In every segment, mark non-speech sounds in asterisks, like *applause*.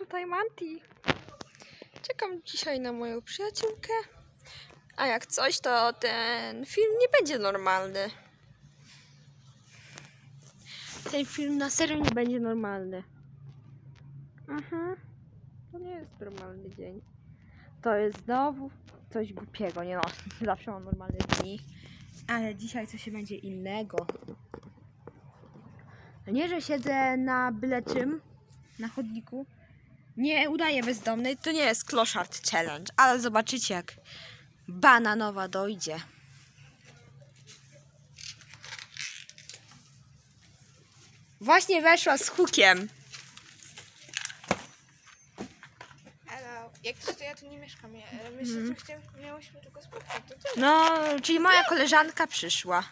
tutaj Manti. Czekam dzisiaj na moją przyjaciółkę. A jak coś, to ten film nie będzie normalny. Ten film na serio nie będzie normalny. Mhm. To nie jest normalny dzień. To jest znowu coś głupiego. Nie no, *laughs* zawsze mam normalne dni. Ale dzisiaj coś się będzie innego. Nie, że siedzę na byle czym, na chodniku. Nie udaję bezdomnej, to nie jest Kloszard Challenge, ale zobaczycie jak bananowa dojdzie. Właśnie weszła z hukiem. Hello. Jak coś, to ja tu nie mieszkam. Ja, myślę, że chciałem, miałyśmy tylko spotkać. To tyle. No, czyli moja koleżanka przyszła.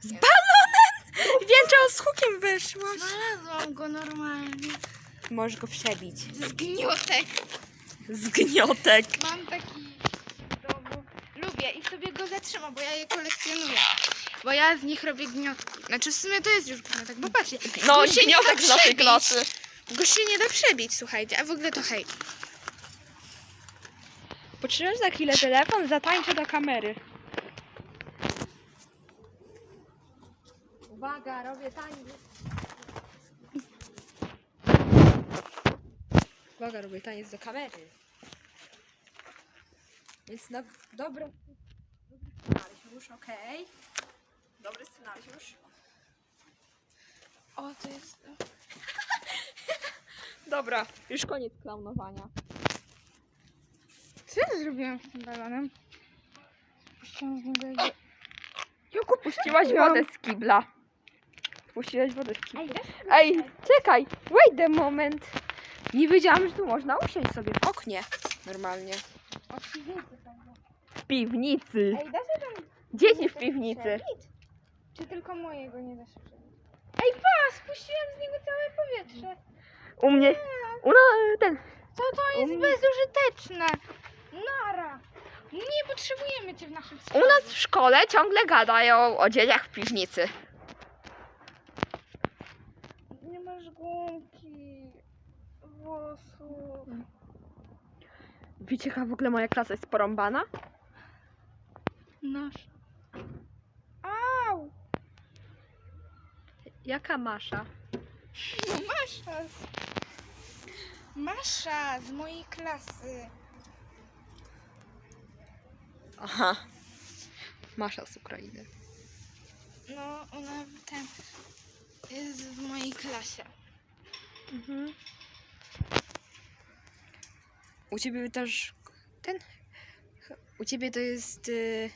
Z balonem! Wiedział, z hukiem weszłaś. Znalazłam go normalnie. Możesz go przebić. Zgniotek. Zgniotek. Mam taki w domu. Lubię i sobie go zatrzymam, bo ja je kolekcjonuję. Bo ja z nich robię gniotki. Znaczy w sumie to jest już gniotek, bo patrzcie. No, go się nie da gniotek z naszej przebić. klasy. Go się nie da przebić, słuchajcie. A w ogóle to hej. Potrzymasz za chwilę telefon, zatańczę do kamery. Uwaga, robię taniec. Uwaga, robię taniec do kamery. Więc no, dobry, dobry scenariusz, okej. Dobry scenariusz. O, to jest... *laughs* Dobra, już koniec klaunowania. Co ja zrobiłam z tym balonem? Puściłam z niego jakby... Juku, puściłaś wodę z kibla. Puściłaś wodę z kibla. Ej, czekaj, wait a moment. Nie wiedziałam, że tu można usiąść sobie w oknie. Normalnie. od piwnicy. W piwnicy. Ej, da się tam... Dzieci w piwnicy. przebić? Czy tylko mojego nie da się przebić? Ej, pa! Spuściłem z niego całe powietrze. U mnie, u no, ten, To to jest mnie- bezużyteczne. Nara. Nie potrzebujemy cię w naszym u nas w szkole ciągle gadają o dzieciach w piwnicy. Nie masz gumki, włosów. Wiecie, jaka w ogóle moja klasa jest porąbana? Nasz. Au! Jaka Masza? No Masza. z- Masza z mojej klasy. Aha. Masza z Ukrainy. No, ona ten jest w mojej klasie. Mhm. U ciebie też ten. U ciebie to jest. y,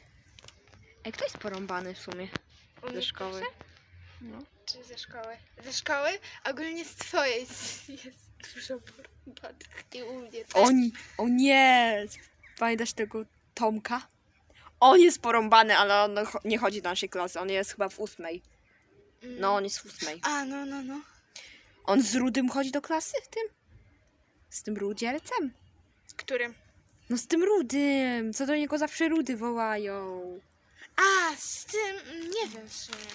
Ej, kto jest porąbany w sumie U ze mnie w szkoły? No. Czy ze szkoły? Ze szkoły? Ogólnie z twojej jest *laughs* jest dużo porąbanych. I u mnie też. Oni. O nie! Pamiętasz tego Tomka? On jest porąbany, ale on cho- nie chodzi do naszej klasy. On jest chyba w ósmej. Mm. No, on jest w ósmej. A, no, no, no. On z Rudym chodzi do klasy? Tym? Z tym rudzielcem? Z którym? No z tym Rudym! Co do niego zawsze Rudy wołają. A, z tym, nie wiem w sumie.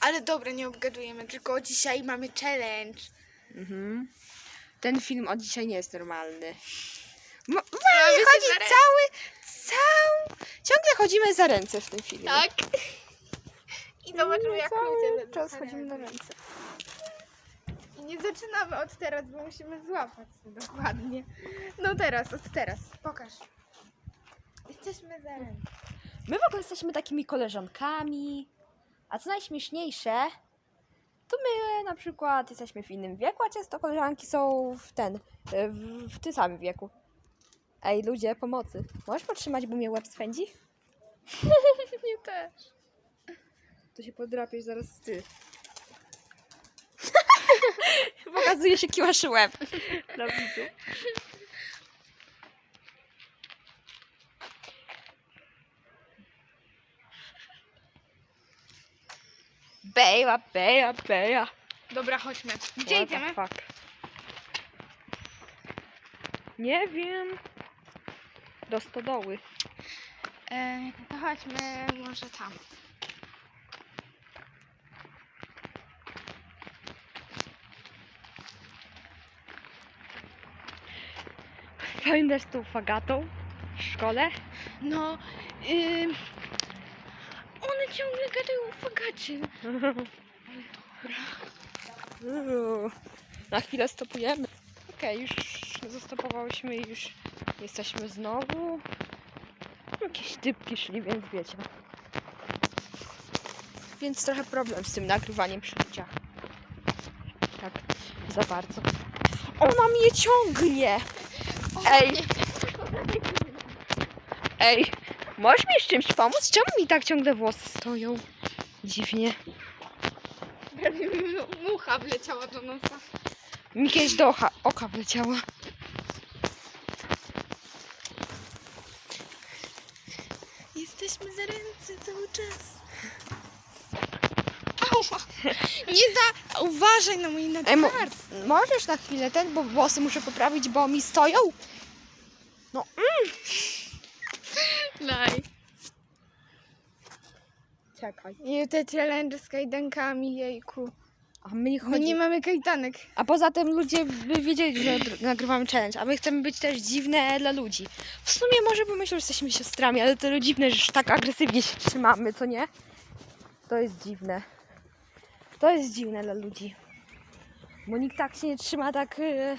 Ale dobra, nie obgadujemy, tylko dzisiaj mamy challenge. Mhm. Ten film od dzisiaj nie jest normalny. Mo- Mamy się chodzi za ręce. cały, cały... Ciągle chodzimy za ręce w tym filmie. Tak. I zobaczymy, jak ludzie Cały czas chodzimy na ręce. Nie zaczynamy od teraz, bo musimy złapać się dokładnie. No teraz, od teraz. Pokaż. Jesteśmy za ręce. My w ogóle jesteśmy takimi koleżankami. A co najśmieszniejsze, to my na przykład jesteśmy w innym wieku, a często koleżanki są w ten, w, w tym samym wieku. Ej, ludzie, pomocy. Możesz potrzymać, bo mnie łeb swędzi? *laughs* Nie też. To się podrapiesz zaraz ty. Pokazuje się kiłasz łeb. Dla widzów. Beja, beja, beja. Dobra, chodźmy. Gdzie What the idziemy? fuck? Nie wiem. Do stodoły. E, to chodźmy może tam. Pamiętasz tą fagatą w szkole? No, ym, one ciągle gadają o fagacie. Uuu, *laughs* Na chwilę stopujemy. Okej, już zastopowałyśmy i już jesteśmy znowu. Jakieś typki szli, więc wiecie. Więc trochę problem z tym nagrywaniem przy. Tak, za bardzo. Ona mnie ciągnie! Ej! Ej! Możesz mi z czymś pomóc? Czemu mi tak ciągle włosy stoją? Dziwnie. Prawie mi mu- mucha wleciała do nosa. Mi kiedyś do oka, oka wleciała. Jesteśmy za ręce cały czas. Nie da... Uważaj na mój Ej, mo- nadgarst. możesz na chwilę ten, bo włosy muszę poprawić, bo mi stoją? Laj. Czekaj. I te challenge z kajdankami, jejku. A my nie My chodzi... nie mamy kajdanek. A poza tym ludzie by wiedzieli, że dr- nagrywamy challenge, a my chcemy być też dziwne dla ludzi. W sumie może pomyślą, że jesteśmy siostrami, ale to dziwne, że tak agresywnie się trzymamy, co nie? To jest dziwne. To jest dziwne dla ludzi. Bo nikt tak się nie trzyma tak, y,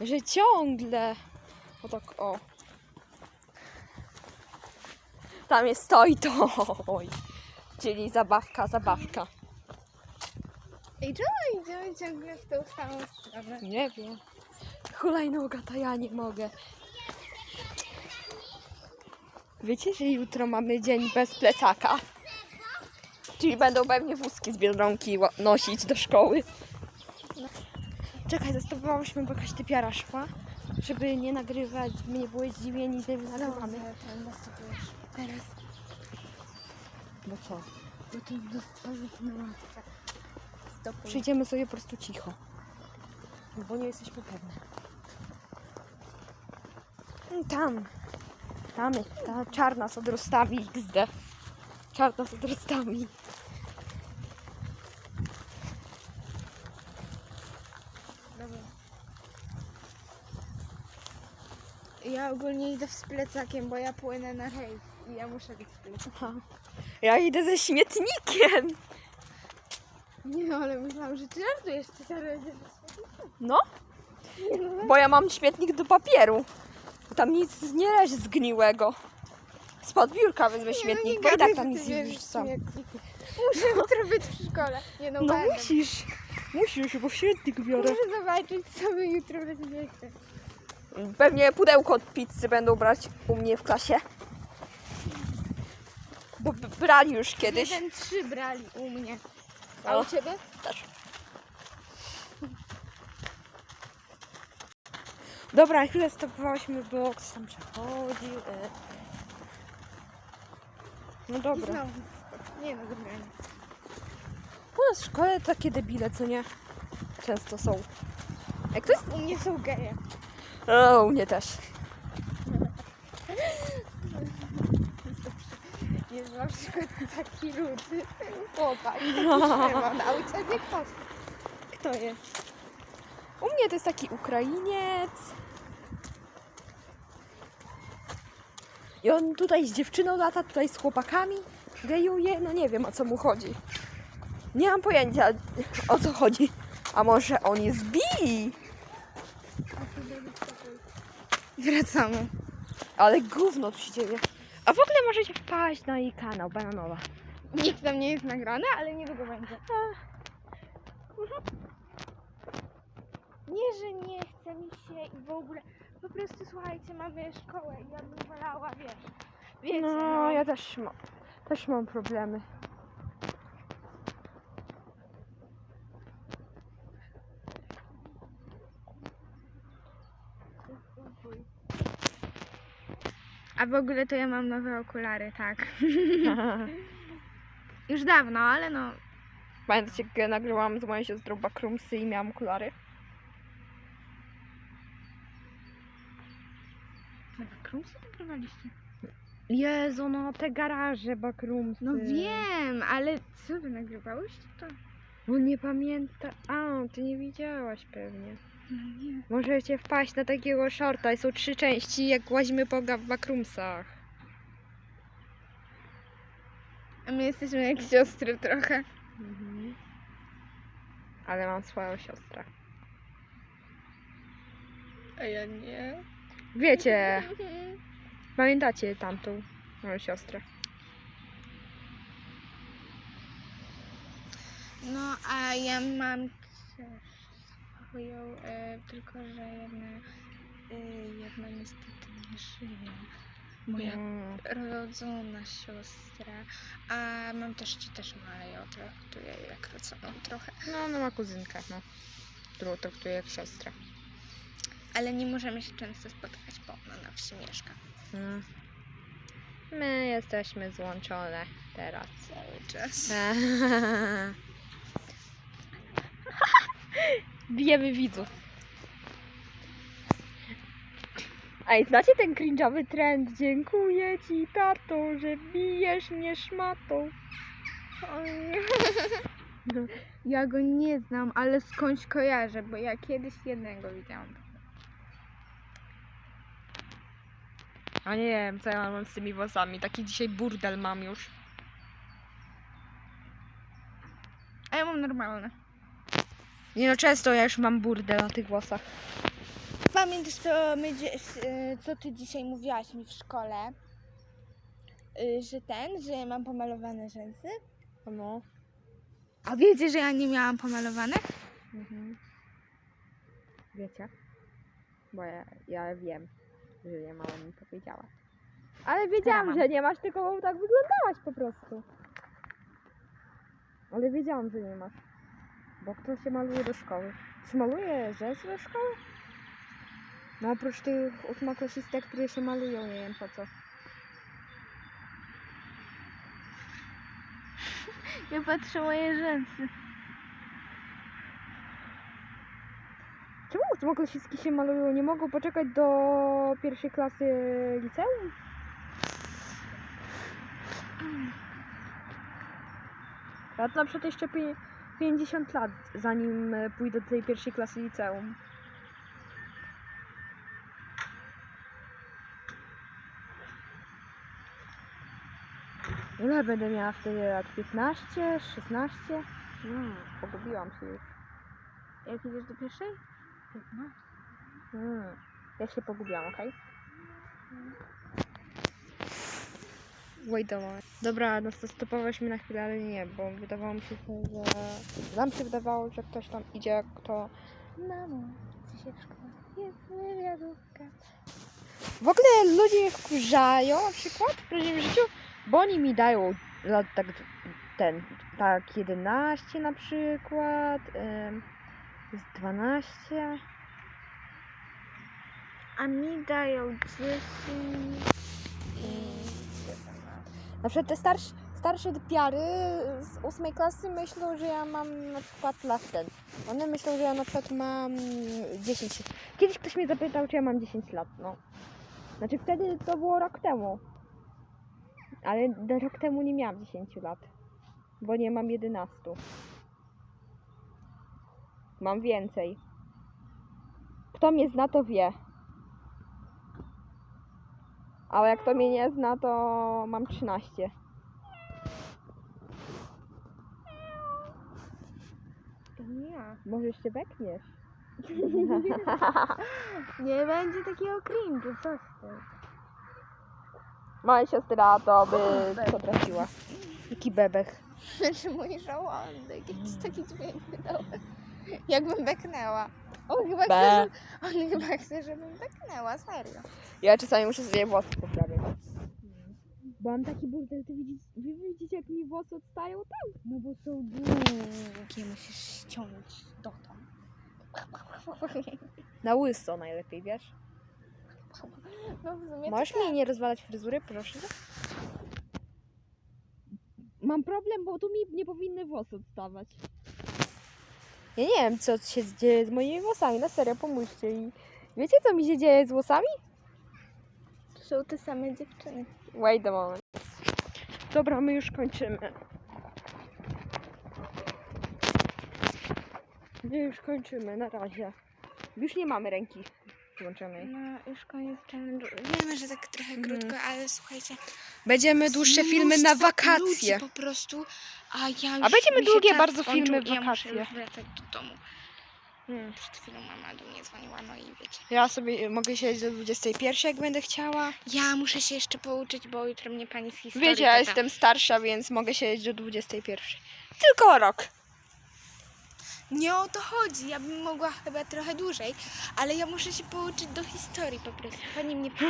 że ciągle. O tak, o. Tam jest stoi to. Oj. Czyli zabawka, zabawka. Ej, czemu idziemy ciągle w tą samą stronę? Nie wiem. Hulajnoga to ja nie mogę. Wiecie, że jutro mamy dzień bez plecaka? Czyli będą pewnie wózki z Biedronki ła- nosić do szkoły. Czekaj, zastopowałyśmy, bo jakaś typiara szła. Żeby nie nagrywać, by nie było zdziwieni, że my nagrywamy. Teraz. Bo co? Bo to dostarczy na. Przyjdziemy sobie po prostu cicho. Bo nie jesteśmy pewne. Mm, Tam. Tam jest ta czarna z odrostami XD. Czarna z odrostami. Dobra. Ja ogólnie idę z plecakiem, bo ja płynę na hejs i ja muszę być z plecakiem. Ja idę ze śmietnikiem. Nie no, ale myślałam, że ty żartujesz, ty zaraz. No, no, bo ja mam śmietnik do papieru. Tam nic nie leży zgniłego. Spod biurka wezmę śmietnik, no, bo i tak tam nic nie w śmietniki. Muszę jutro być w szkole. Nie no, No będę. musisz. Musisz, bo śmietnik biorę. Muszę zobaczyć, co wy jutro weźmiecie. Pewnie pudełko od pizzy będą brać u mnie w klasie. Bo b- brali już kiedyś. Jeden trzy brali u mnie. A O. u ciebie? Też. Dobra, chwilę stopowałyśmy, bo ktoś tam przechodził. e. No I dobra. znowu. Nie no, dobra. nie. U nas w szkole takie debile, co nie? Często są. Jak to jest? U mnie są geje. O, u mnie też. *laughs* Jest na przykład taki rudy chłopak, *laughs* taki Szymon, a u ciebie kto? Kto jest? U mnie to jest taki Ukrainiec. I on tutaj z dziewczyną lata, tutaj z chłopakami gejuje. No nie wiem o co mu chodzi. Nie mam pojęcia o co chodzi. A może on jest bi? Wracamy. Ale gówno tu się dzieje. A w ogóle możecie wpaść na jej kanał Bananowa. Nikt tam nie jest nagrany, ale niedługo będzie. Nie, że nie chce mi się i w ogóle. Po prostu słuchajcie, mamy szkołę i ja bym wolała, wiesz. Wiecie, No, no. ja też mam, też mam problemy. A w ogóle to ja mam nowe okulary, tak. *laughs* Już dawno, ale no. Pamiętacie, jak ja nagrywałam z moją siostrą bakrumsy i miałam okulary? Krumsy nagrywaliście? Jezu, no te garaże bakrumsy. No wiem, ale co wy nagrywałyście to? No nie pamiętam. A, ty nie widziałaś pewnie. No nie. Możecie wpaść na takiego shorta. Są trzy części, jak łazimy po ga- backroomsach. A my jesteśmy jak siostry trochę. Mhm. Ale mam swoją siostrę. A ja nie. Wiecie, *laughs* pamiętacie tamtą moją siostrę? No, a ja mam swoją, e, tylko że jedna, e, jedna niestety nie żyje. Moja Mm. rodzona siostra. A mam też ci też mają, traktuję jak rodzoną trochę. No, ona ma kuzynkę, no. Którą traktuje jak siostrę. Ale nie możemy się często spotkać, bo ona na wsi mieszka Mm. My jesteśmy złączone teraz. cały czas. *laughs* Bijemy widzów. Ej, znacie ten cringe'owy trend? Dziękuję ci, tato, że bijesz mnie szmatą. Oj. *laughs* Ja go nie znam, ale skądś kojarzę, bo ja kiedyś jednego widziałam. A nie wiem, co ja mam z tymi włosami. Taki dzisiaj burdel mam już. A ja mam normalne. Nie no, często ja już mam burdel na tych włosach. Pamiętasz, co, my, y, co ty dzisiaj mówiłaś mi w szkole? Y, Że ten, że mam pomalowane rzęsy? No. A wiecie, że ja nie miałam pomalowanych? Mhm. Wiecie? Bo ja, ja wiem, że nie mama mi powiedziała. Ale wiedziałam, mam. że nie masz, tylko tak wyglądałaś po prostu. Ale wiedziałam, że nie masz. Bo kto się maluje do szkoły? Czy maluje rzęsy do szkoły? No oprócz tych ósmoklasistek, które się malują, nie wiem po co. Ja patrzę moje rzęsy. Czemu ósmoklasistki się malują? Nie mogą poczekać do pierwszej klasy liceum? Ja to na przykład jeszcze pie- 50 lat, zanim pójdę do tej pierwszej klasy liceum. Ile będę miała wtedy lat? 15? 16? Hmm, pogubiłam się już. Jak idziesz do pierwszej? Hmm. Ja się pogubiłam, okej? Wait a moment. Dobra, no to stopowałyśmy na chwilę, ale nie, bo wydawało mi się, że... Nam się wydawało, że ktoś tam idzie, kto... Mamo, dzisiaj w szkole jest wywiadówka. W ogóle ludzie mnie wkurzają na przykład w prawdziwym życiu, bo oni mi dają lat tak ten, tak 11 na przykład, ym, jest 12. A mi dają 10 i... Na przykład te starsze, starsze piary z ósmej klasy myślą, że ja mam na przykład lat ten. One myślą, że ja na przykład mam 10. Kiedyś ktoś mnie zapytał, czy ja mam 10 lat, no. Znaczy wtedy to było rok temu. Ale rok temu nie miałam 10 lat. Bo nie mam 11. Mam więcej. Kto mnie zna, to wie. Ale jak kto mnie nie zna, to mam 13. To nie ja. Może jeszcze bekniesz. *laughs* Nie będzie takiego cringe'u, coś ty. Moja siostra to by potrafiła. Jaki bebek. Znaczy *laughs* mój żołądek, jakiś taki dźwięk wydał. Jakbym beknęła. On chyba, chce, Be. że, on chyba chce, żebym beknęła, serio. Ja czasami muszę sobie włosy poprawiać. Bo mam taki burdel, ty widzisz, wy widzicie jak mi włosy odstają tam? No bo są długie, musisz ściągnąć dotąd. Na łyso najlepiej, wiesz? No w sumie Możesz mi nie rozwalać fryzury, proszę? Mam problem, bo tu mi nie powinny włosy odstawać. Ja nie wiem, co się dzieje z moimi włosami, na serio, pomóżcie i... Wiecie, co mi się dzieje z włosami? to są te same dziewczyny. Wait a moment. Dobra, my już kończymy. My już kończymy, na razie. Już nie mamy ręki włączonej. No, już koniec challenge'u. Wiemy, że tak trochę Mhm. krótko, ale słuchajcie. Będziemy dłuższe filmy na mnóstwo wakacje. Ludzi po prostu, a ja już będziemy mi się długie czas bardzo skończył filmy i ja muszę wakacje. już wracać do domu. Hmm. Przed chwilą mama do mnie dzwoniła, no i wiecie. Ja sobie mogę siedzieć do 21, jak będę chciała. Ja muszę się jeszcze pouczyć, bo jutro mnie pani z historii Wiecie, ja pyta. jestem starsza, więc mogę siedzieć do 21. Tylko rok. Nie o to chodzi, ja bym mogła chyba trochę dłużej, ale ja muszę się pouczyć do historii po prostu. Pani mnie pyta.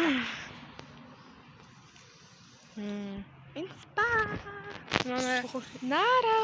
Hmm. Więc pa! Mamy... Nara!